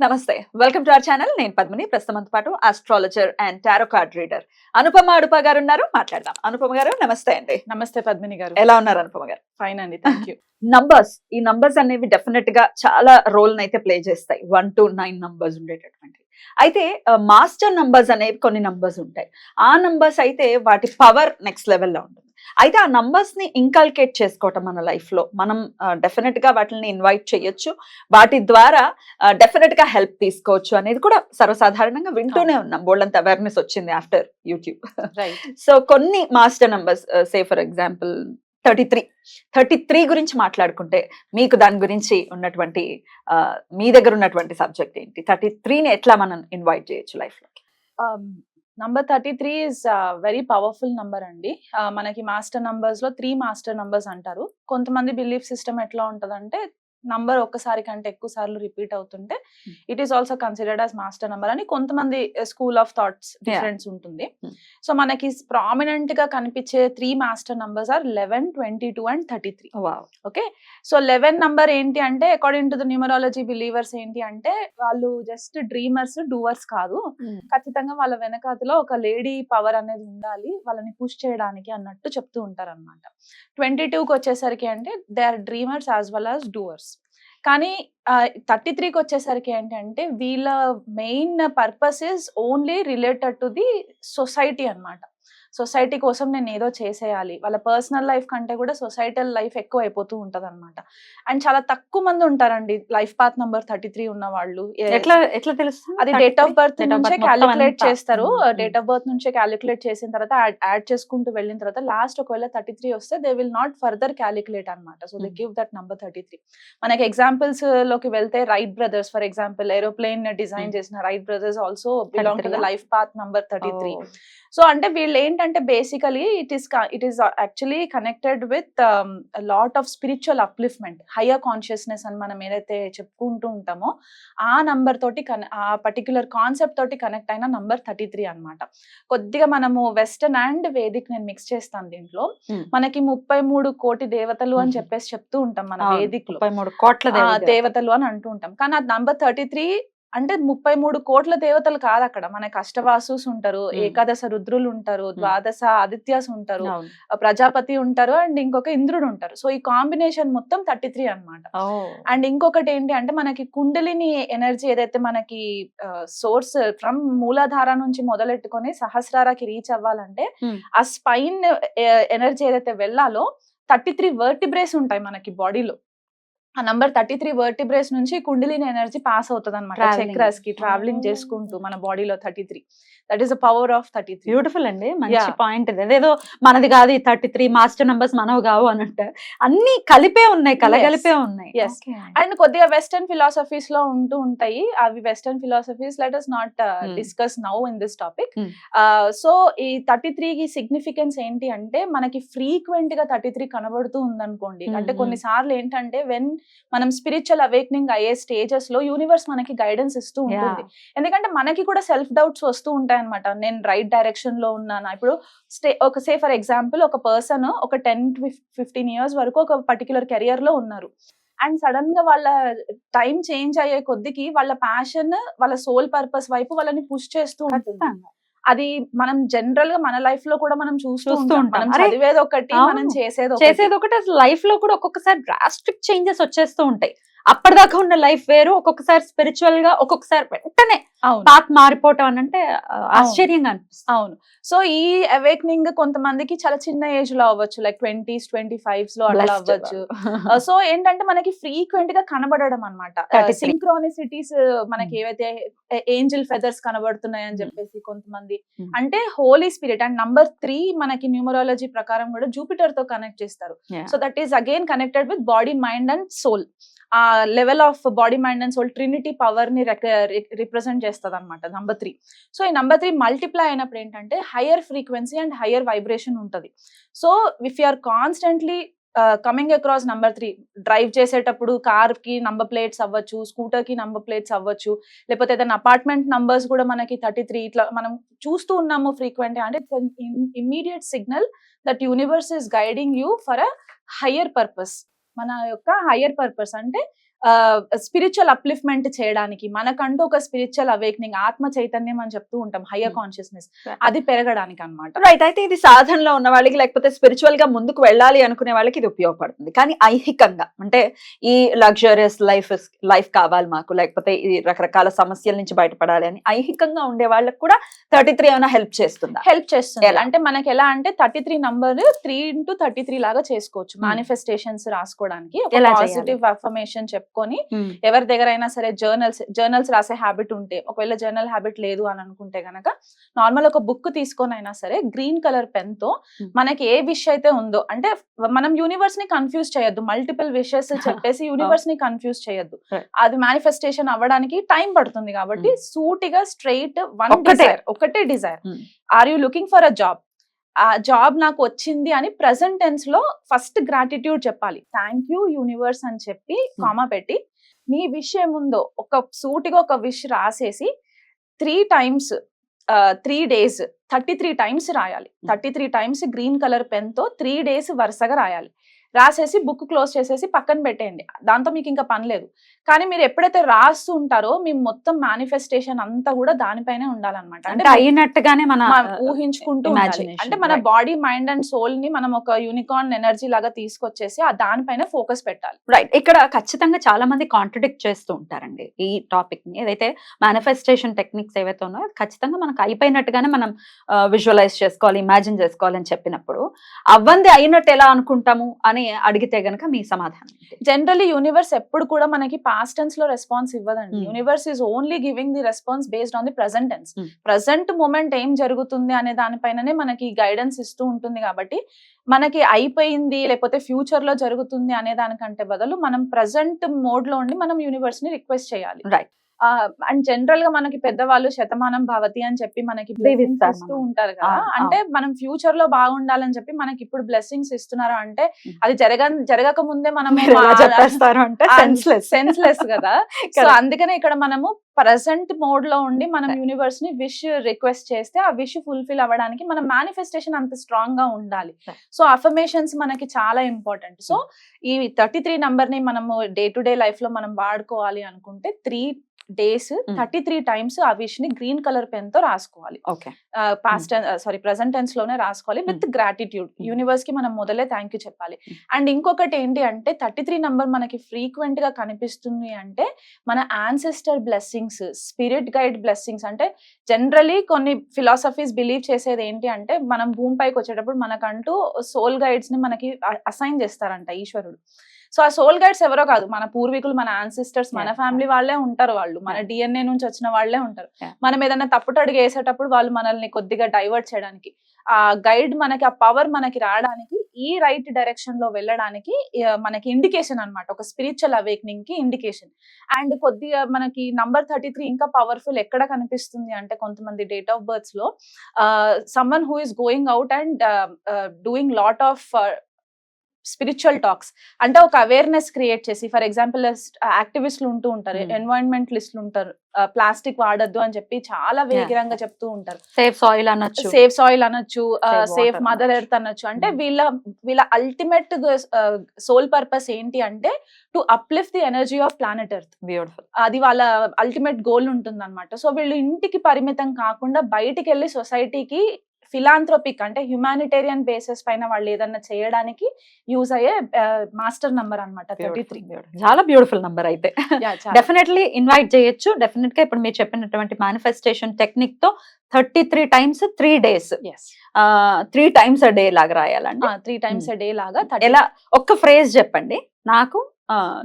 నమస్తే. Welcome to our channel. నేను పద్మిని. ప్రస్తుతంతో పాటు astrologer and tarot card reader Anupama Adupa గారు ఉన్నారు మాట్లాడదాం. అనుపమ గారు నమస్తే అండి. నమస్తే పద్మిని గారు. ఎలా ఉన్నారు అనుపమ గారు? ఫైన్ అండి థ్యాంక్ యూ నంబర్స్ ఈ నంబర్స్ అనేవి డెఫినెట్గా చాలా రోల్ అయితే ప్లే చేస్తాయి. వన్ టు నైన్ నంబర్స్ ఉండేటటువంటి. అయితే మాస్టర్ నంబర్స్ అనేవి కొన్ని నంబర్స్ ఉంటాయి. ఆ నంబర్స్ అయితే వాటి పవర్ నెక్స్ట్ లెవెల్లో ఉంటుంది. అయితే ఆ నంబర్స్ని ఇంకల్కేట్ చేసుకోవటం మన లైఫ్లో. మనం డెఫినెట్గా వాటిని ఇన్వైట్ చేయొచ్చు. వాటి ద్వారా డెఫినెట్గా హెల్ప్ తీసుకోవచ్చు అనేది కూడా సర్వసాధారణంగా వింటూనే ఉన్నాం. బోల్డంత అవేర్నెస్ వచ్చింది ఆఫ్టర్ యూట్యూబ్ సో కొన్ని master numbers say for example thirty three thirty three గురించి మాట్లాడుకుంటే మీకు దాని గురించి ఉన్నటువంటి మీ దగ్గర ఉన్నటువంటి సబ్జెక్ట్ ఏంటి? థర్టీ త్రీని ఎట్లా మనం ఇన్వైట్ చేయొచ్చు లైఫ్లో number thirty three is very powerful number అండి. Uh, మనకి మాస్టర్ నంబర్స్లో త్రీ మాస్టర్ నంబర్స్ అంటారు. కొంతమంది బిలీఫ్ సిస్టమ్ ఎట్లా ఉంటదంటే నంబర్ ఒక్కసారి కంటే ఎక్కువ సార్లు రిపీట్ అవుతుంటే Hmm. It is also considered as master number అని కొంతమంది స్కూల్ ఆఫ్ థాట్స్ డిఫరెన్స్ ఉంటుంది. Hmm. సో మనకి ప్రామినెంట్గా కనిపించే three master numbers are eleven twenty two and thirty three okay? So eleven number ఏంటి అంటే according to the numerology believers ఏంటి అంటే వాళ్ళు జస్ట్ డ్రీమర్స్ డూవర్స్ కాదు. ఖచ్చితంగా వాళ్ళ వెనకాతలో ఒక లేడీ పవర్ అనేది ఉండాలి వాళ్ళని పుష్ చేయడానికి అన్నట్టు చెప్తూ ఉంటారు అనమాట ట్వంటీ టూకి వచ్చేసరికి అంటే they are dreamers as well as doers కానీ థర్టీ త్రీకి వచ్చేసరికి ఏంటంటే వీళ్ళ main purpose is only related to the society అన్నమాట. సొసైటీ కోసం నేను ఏదో చేసేయాలి. వాళ్ళ పర్సనల్ లైఫ్ కంటే కూడా సొసైటల్ లైఫ్ ఎక్కువ అయిపోతూ ఉంటది అనమాట అండ్ చాలా తక్కువ మంది ఉంటారండి. Life path number thirty three ఉన్న వాళ్ళు. ఎట్లా ఎట్లా తెలుస్తుంది? అది డేట్ ఆఫ్ బర్త్ నుంచే క్యాలిక్యులేట్. చేస్తారు. డేట్ ఆఫ్ బర్త్ నుంచే క్యాలిక్యులేట్ చేసిన తర్వాత యాడ్ చేసుకుంటూ వెళ్ళిన తర్వాత లాస్ట్ ఒకవేళ థర్టీ త్రీ వస్తే they will not further calculate అనమాట so they. Give that number thirty three. మనకి ఎగ్జాంపుల్స్లోకి వెళ్తే Wright brothers for example aeroplane design. చేసిన Wright brothers also belong to the 33 ఆ? Life path number thirty three. So అంటే వీళ్ళు ఏంటంటే basically it is it is actually connected with lot of spiritual upliftment higher consciousness అని మనం ఏదైతే చెప్పుకుంటూ ఉంటామో ఆ నంబర్ తోటి కన- ఆ పర్టికులర్ కాన్సెప్ట్ తోటి కనెక్ట్ అయిన నంబర్ థర్టీ త్రీ అనమాట కొద్దిగా మనము వెస్టర్న్ అండ్ వేదిక్ నేను మిక్స్ చేస్తాను దీంట్లో Hmm. మనకి ముప్పై మూడు కోటి దేవతలు అని Mhm. చెప్పేసి చెప్తూ ఉంటాం మన వేదిక్ ముప్పై మూడు కోట్ల ఆ, దేవతలు. అని అంటూ ఉంటాం కానీ అది నంబర్ థర్టీ త్రీ అంటే ముప్పై మూడు కోట్ల దేవతలు కాదు అక్కడ మనకి అష్టవాసుస్ ఉంటారు. ఏకాదశ రుద్రులు ఉంటారు ద్వాదశ ఆదిత్యాస్ ఉంటారు ప్రజాపతి ఉంటారు అండ్ ఇంకొక ఇంద్రుడు ఉంటారు సో ఈ కాంబినేషన్ మొత్తం థర్టీ త్రీ అనమాట. అండ్ ఇంకొకటి ఏంటి అంటే మనకి కుండలిని ఎనర్జీ ఏదైతే మనకి సోర్స్ ఫ్రమ్ మూలాధార నుంచి మొదలెట్టుకొని సహస్రారాకి రీచ్ అవ్వాలంటే. ఆ స్పైన్ ఎనర్జీ ఏదైతే వెళ్ళాలో థర్టీ త్రీ వర్టిబ్రేస్ ఉంటాయి మనకి బాడీలో ఆ నంబర్ థర్టీ త్రీ వర్టిబ్రేస్ నుంచి కుండలిని ఎనర్జీ పాస్ అవుతుంది అనమాట. చక్రాస్కి ట్రావెలింగ్. చేసుకుంటూ మన బాడీలో thirty three that is the power of thirty three beautiful అండి మంచి. పాయింట్ ఇది అదేదో మనది కాదు ఈ థర్టీ త్రీ మాస్టర్ నంబర్స్ మనవి కావు అని అంటే అన్ని కలిపే ఉన్నాయి కలగలిపే ఉన్నాయి. Okay. అండ్ కొద్దిగా వెస్టర్న్ ఫిలాసఫీస్లో ఉంటూ ఉంటాయి అవి western philosophies let us not. Discuss now in this topic. So ఈ థర్టీ కి సిగ్నిఫికెన్స్ ఏంటి అంటే మనకి ఫ్రీక్వెంట్గా థర్టీ త్రీ కనబడుతూ ఉందనుకోండి అంటే hmm. కొన్నిసార్లు ఏంటంటే వెన్ మనం స్పిరిచువల్ అవేక్నింగ్ అయ్యే స్టేజెస్లో యూనివర్స్ మనకి గైడెన్స్ ఇస్తూ ఉంటుంది. ఎందుకంటే మనకి కూడా సెల్ఫ్ డౌట్స్ వస్తూ ఉంటాయి అనమాట నేను రైట్ డైరెక్షన్లో ఉన్నానా? ఇప్పుడు స్టే ఒక సే ఫర్ ఎగ్జాంపుల్ ఒక పర్సన్ ఒక టెన్ ఫిఫ్టీన్ ఇయర్స్ వరకు ఒక పర్టికులర్ కెరియర్లో ఉన్నారు. అండ్ సడన్గా వాళ్ళ టైం చేంజ్ అయ్యే కొద్దికి వాళ్ళ ప్యాషన్ వాళ్ళ సోల్ పర్పస్ వైపు వాళ్ళని పుష్ చేస్తూ ఉంటుంది. అది మనం జనరల్గా మన లైఫ్లో కూడా మనం చూస్తూ ఉంటాం. చదివేది ఒకటి మనం. చేసేది చేసేది ఒకటి అసలు లైఫ్లో కూడా ఒక్కొక్కసారి డ్రాస్టిక్ చేంజెస్ వచ్చేస్తూ ఉంటాయి. అప్పటిదాకా ఉన్న లైఫ్ వేరు ఒక్కొక్కసారి స్పిరిచువల్గా ఒక్కొక్కసారి వెంటనే పాత్ మారిపోవటం అని అంటే ఆశ్చర్యంగా అనిపిస్తుంది అవును సో ఈ అవేక్నింగ్ కొంతమందికి చాలా చిన్న ఏజ్లో అవ్వచ్చు లైక్ ట్వంటీస్ ట్వంటీ ఫైవ్స్లో Blessed అవ్వచ్చు. సో ఏంటంటే మనకి ఫ్రీక్వెంట్గా కనబడడం అనమాట 33. సింక్రోనిసిటీస్ మనకి Hmm. ఏవైతే ఏంజిల్ ఫెదర్స్ కనబడుతున్నాయి అని Hmm. చెప్పేసి కొంతమంది Hmm. అంటే holy spirit and number three మనకి న్యూమరాలజీ ప్రకారం కూడా జూపిటర్తో కనెక్ట్ చేస్తారు. So that is again connected with body mind and soul ఆ level of body mind and soul trinity పవర్ని రిప్రజెంట్ చేస్తుంది అనమాట నంబర్ త్రీ. సో ఈ నంబర్ త్రీ మల్టిప్లై అయినప్పుడు ఏంటంటే higher frequency and higher vibration ఉంటుంది. So if you are constantly coming across number three drive చేసేటప్పుడు కార్కి నంబర్ ప్లేట్స్ అవ్వచ్చు స్కూటర్కి నంబర్ ప్లేట్స్ అవ్వచ్చు లేకపోతే ఏదైనా అపార్ట్మెంట్ నంబర్స్ కూడా మనకి థర్టీ త్రీ ఇట్లా మనం చూస్తూ ఉన్నాము ఫ్రీక్వెంట్ అంటే immediate signal that universe is guiding you for a higher purpose. మన యొక్క హయ్యర్ పర్పస్ అంటే స్పిరిచువల్ అప్లిఫ్ట్మెంట్ చేయడానికి మనకంటూ ఒక స్పిరిచువల్ అవేక్నింగ్ ఆత్మ చైతన్యం అని చెప్తూ ఉంటాం హయ్యర్ Hmm. కాన్షియస్నెస్ అది పెరగడానికి అన్నమాట రైట్ అయితే ఇది సాధనలో ఉన్న వాళ్ళకి లేకపోతే స్పిరిచువల్గా ముందుకు వెళ్ళాలి అనుకునే వాళ్ళకి ఇది ఉపయోగపడుతుంది. కానీ ఐహికంగా అంటే ఈ లగ్జరియస్ లైఫ్ లైఫ్ కావాలి మాకు లేకపోతే ఈ రకరకాల సమస్యల నుంచి బయటపడాలి అని ఐహికంగా ఉండే వాళ్ళకి కూడా థర్టీ త్రీ ఏమైనా హెల్ప్ చేస్తుందా? హెల్ప్ చేస్తుంది? అంటే మనకి ఎలా అంటే thirty three number three into thirty three లాగా చేసుకోవచ్చు. Hmm. మేనిఫెస్టేషన్స్ రాసుకోవడానికి. ఎలా చేయాలి? పాజిటివ్ అఫర్మేషన్ చెప్పుకొని ఎవరి దగ్గర అయినా సరే జర్నల్స్ జర్నల్స్ రాసే హ్యాబిట్ ఉంటే ఒకవేళ జర్నల్ హ్యాబిట్ లేదు అని అనుకుంటే గనక నార్మల్ ఒక బుక్ తీసుకొని అయినా సరే గ్రీన్ కలర్ పెన్తో. మనకి ఏ విష్ అయితే ఉందో అంటే మనం యూనివర్స్ని కన్ఫ్యూజ్ చేయొద్దు మల్టిపుల్ విషెస్ చెప్పేసి యూనివర్స్ని కన్ఫ్యూజ్ చేయొద్దు. అది మేనిఫెస్టేషన్ అవ్వడానికి టైం పడుతుంది కాబట్టి సూటిగా స్ట్రైట్ వన్. డిజైర్ ఒకటే desire. Are you looking for a job ఆ జాబ్ నాకు వచ్చింది అని ప్రెసెంట్ టెన్స్లో ఫస్ట్ గ్రాటిట్యూడ్ చెప్పాలి. థ్యాంక్ యూ యూనివర్స్ అని చెప్పి కామా పెట్టి మీ విష్ ఏముందో ఒక సూటిగా ఒక విష్ రాసేసి three times three days thirty three times రాయాలి. Thirty three times green colour పెన్తో three days వరుసగా రాయాలి. రాసేసి బుక్ క్లోజ్ చేసేసి పక్కన పెట్టేయండి. దాంతో మీకు ఇంకా పని లేదు. కానీ మీరు ఎప్పుడైతే రాస్తూ ఉంటారో మీ మొత్తం మేనిఫెస్టేషన్ అంతా కూడా దానిపైనే ఉండాలన్నమాట. అంటే అయినట్టుగానే మన ఊహించుకుంటూ అంటే మన. బాడీ మైండ్ అండ్ సోల్ని మనం ఒక యూనికార్న్ ఎనర్జీ లాగా తీసుకొచ్చేసి ఆ దానిపైన ఫోకస్ పెట్టాలి. రైట్ ఇక్కడ ఖచ్చితంగా చాలా మంది కాంట్రడిక్ట్ చేస్తూ ఉంటారండి ఈ టాపిక్ని. ఏదైతే మేనిఫెస్టేషన్ టెక్నిక్స్ ఏవైతే ఉన్నాయో ఖచ్చితంగా మనకు అయిపోయినట్టుగానే మనం విజువలైజ్ చేసుకోవాలి ఇమాజిన్ చేసుకోవాలి అని చెప్పినప్పుడు. అవ్వంది అయినట్టు ఎలా అనుకుంటాము అని అడిగితే గనక మీ సమాధానం ఏంటి? జనరల్లీ యూనివర్స్ ఎప్పుడు కూడా మనకి పాస్ట్ టెన్స్లో response ఇవ్వదండి. Universe is only giving the response based on the present tense. Present moment ఏం జరుగుతుంది అనే దానిపైననే మనకి గైడెన్స్ ఇస్తూ ఉంటుంది కాబట్టి మనకి అయిపోయింది లేకపోతే ఫ్యూచర్లో జరుగుతుంది అనే దానికంటే బదులు మనం ప్రెసెంట్ మోడ్లో ఉండి మనం యూనివర్స్ని రిక్వెస్ట్ చేయాలి Right. అండ్ జనరల్గా మనకి పెద్దవాళ్ళు శతమానం భవతి అని చెప్పి మనకి ఇస్తూ. ఉంటారు కదా అంటే మనం ఫ్యూచర్లో బాగుండాలని చెప్పి మనకి ఇప్పుడు బ్లెస్సింగ్స్ ఇస్తున్నారు అంటే Hmm. అది జరగ జరగక ముందే మనం సెన్స్లెస్ కదా సో. అందుకనే ఇక్కడ మనము ప్రజెంట్ మోడ్లో ఉండి మనం యూనివర్స్ని విష్ రిక్వెస్ట్ చేస్తే ఆ విష్ ఫుల్ఫిల్ అవ్వడానికి మన మేనిఫెస్టేషన్ అంత స్ట్రాంగ్గా ఉండాలి. సో అఫర్మేషన్స్ మనకి చాలా ఇంపార్టెంట్ సో ఈ థర్టీ త్రీ నంబర్ని మనము డే టు డే లైఫ్లో మనం వాడుకోవాలి అనుకుంటే three days thirty three times ఆ విష్ని గ్రీన్ కలర్ పెన్తో రాసుకోవాలి ఓకే పాస్ట్ సారీ ప్రెసెంట్ టెన్స్లోనే రాసుకోవాలి విత్ గ్రాటిట్యూడ్ Hmm. యూనివర్స్కి మనం మొదలే థ్యాంక్ యూ చెప్పాలి. Hmm. అండ్ ఇంకొకటి ఏంటి అంటే థర్టీ త్రీ నంబర్ మనకి ఫ్రీక్వెంట్గా కనిపిస్తుంది అంటే మన ancestor blessings spirit guide blessings అంటే జనరలీ కొన్ని ఫిలాసఫీస్ బిలీవ్ చేసేది ఏంటి అంటే మనం భూమిపైకి వచ్చేటప్పుడు మనకంటూ సోల్ గైడ్స్ని మనకి అసైన్ చేస్తారంట ఈశ్వరుడు. సో ఆ సోల్ గైడ్స్ ఎవరో కాదు మన పూర్వీకులు మన యాన్సిస్టర్స్ మన. ఫ్యామిలీ వాళ్ళే ఉంటారు వాళ్ళు మన. డిఎన్ఏ నుంచి వచ్చిన వాళ్ళే ఉంటారు. మనం ఏదైనా తప్పుట అడుగు వేసేటప్పుడు వాళ్ళు మనల్ని కొద్దిగా డైవర్ట్ చేయడానికి ఆ గైడ్ మనకి ఆ పవర్ మనకి రావడానికి ఈ రైట్ డైరెక్షన్లో వెళ్ళడానికి మనకి ఇండికేషన్ అన్నమాట ఒక స్పిరిచువల్ అవేక్నింగ్కి ఇండికేషన్ అండ్ కొద్దిగా మనకి నంబర్ థర్టీ త్రీ ఇంకా పవర్ఫుల్ ఎక్కడ కనిపిస్తుంది అంటే కొంతమంది date of బర్త్స్లో someone who is going out and doing lot of spiritual talks అంటే ఒక అవేర్నెస్ క్రియేట్ చేసి ఫర్ ఎగ్జాంపుల్ యాక్టివిస్టులు ఉంటూ ఉంటారు Hmm. ఎన్వైరన్మెంటలిస్టులు ఉంటారు ప్లాస్టిక్ వాడద్దు అని చెప్పి చాలా వేగిరంగా చెప్తూ ఉంటారు. సేఫ్ సాయిల్ అనొచ్చు. సేఫ్ సాయిల్ అనొచ్చు సేఫ్ మదర్. ఎర్త్ అనొచ్చు. అంటే Hmm. వీళ్ళ వీళ్ళ అల్టిమేట్ సోల్ పర్పస్ ఏంటి అంటే to uplift the energy of planet earth beautiful అది వాళ్ళ అల్టిమేట్ గోల్ ఉంటుంది అనమాట సో వీళ్ళు ఇంటికి పరిమితం కాకుండా బయటికి వెళ్ళి సొసైటీకి ఫిలాంథ్రోపిక్ అంటే హ్యుమానిటేరియన్ బేసిస్ పైన వాళ్ళు ఏదన్నా చేయడానికి యూజ్ అయ్యే మాస్టర్ నంబర్ అనమాట థర్టీ త్రీ. చాలా బ్యూటిఫుల్ నంబర్ అయితే. డెఫినెట్లీ ఇన్వైట్ చేయొచ్చు. డెఫినెట్గా ఇప్పుడు మీరు చెప్పినటువంటి manifestation టెక్నిక్తో thirty three times three days. Three times a day లాగా రాయాలండి. త్రీ టైమ్స్ డే లాగా 30 ఎలా ఒక్క ఫ్రేజ్ చెప్పండి. నాకు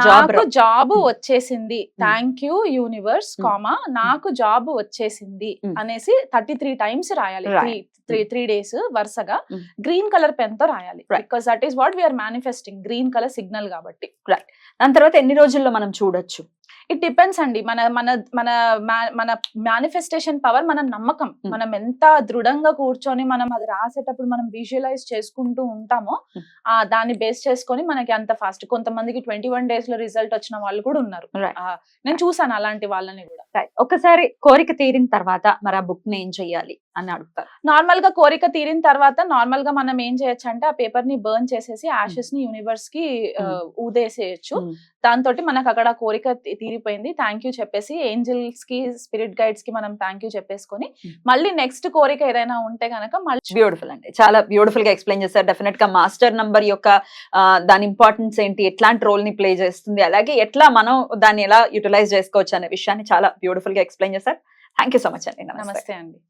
నాకు జాబ్ Hmm. వచ్చేసింది థ్యాంక్ యూ యూనివర్స్. కామా నాకు జాబ్ వచ్చేసింది Hmm. అనేసి థర్టీ త్రీ టైమ్స్ రాయాలి. త్రీ త్రీ త్రీ డేస్ వరుసగా. గ్రీన్ కలర్ పెన్తో రాయాలి. Because that is what we are manifesting green colour signal కాబట్టి దాని తర్వాత ఎన్ని రోజుల్లో మనం చూడొచ్చు ఇట్ డిపెండ్స్ అండి మన మన మన మన మేనిఫెస్టేషన్ పవర్ మన నమ్మకం Hmm. మనం ఎంత దృఢంగా కూర్చొని మనం అది రాసేటప్పుడు మనం విజువలైజ్ చేసుకుంటూ ఉంటామో. ఆ దాన్ని బేస్ చేసుకొని మనకి అంత ఫాస్ట్ కొంతమందికి ట్వంటీ వన్ డేస్లో రిజల్ట్ వచ్చిన వాళ్ళు కూడా ఉన్నారు. నేను చూసాను అలాంటి వాళ్ళని కూడా. ఒకసారి కోరిక తీరిన తర్వాత మరి ఆ బుక్ని ఏం చెయ్యాలి? అని అడుగుతారు. నార్మల్గా కోరిక తీరిన తర్వాత నార్మల్గా మనం ఏం చేయొచ్చు అంటే ఆ పేపర్ని బర్న్ చేసేసి యాషెస్ని యూనివర్స్కి. ఊదేసేయచ్చు. దాంతో మనకు అక్కడ కోరిక తీరిపోయింది. థ్యాంక్ యూ చెప్పేసి ఏంజల్స్కి స్పిరిట్ గైడ్స్కి మనం థ్యాంక్ యూ చెప్పేసుకొని. మళ్ళీ నెక్స్ట్ కోరిక ఏదైనా ఉంటే గనక మళ్ళీ బ్యూటిఫుల్ అండి. చాలా బ్యూటిఫుల్గా ఎక్స్ప్లెయిన్ చేశారు. డెఫినెట్గా మాస్టర్ నంబర్ యొక్క దాని ఇంపార్టెన్స్ ఏంటి ఎట్లాంటి రోల్ని ప్లే చేస్తుంది అలాగే ఎట్లా మనం దాన్ని ఎలా యూటిలైజ్ చేసుకోవచ్చు అనే విషయాన్ని చాలా బ్యూటిఫుల్గా ఎక్స్ప్లెయిన్ చేశారు. థ్యాంక్ యూ సో మచ్ అండి. నమస్తే అండి.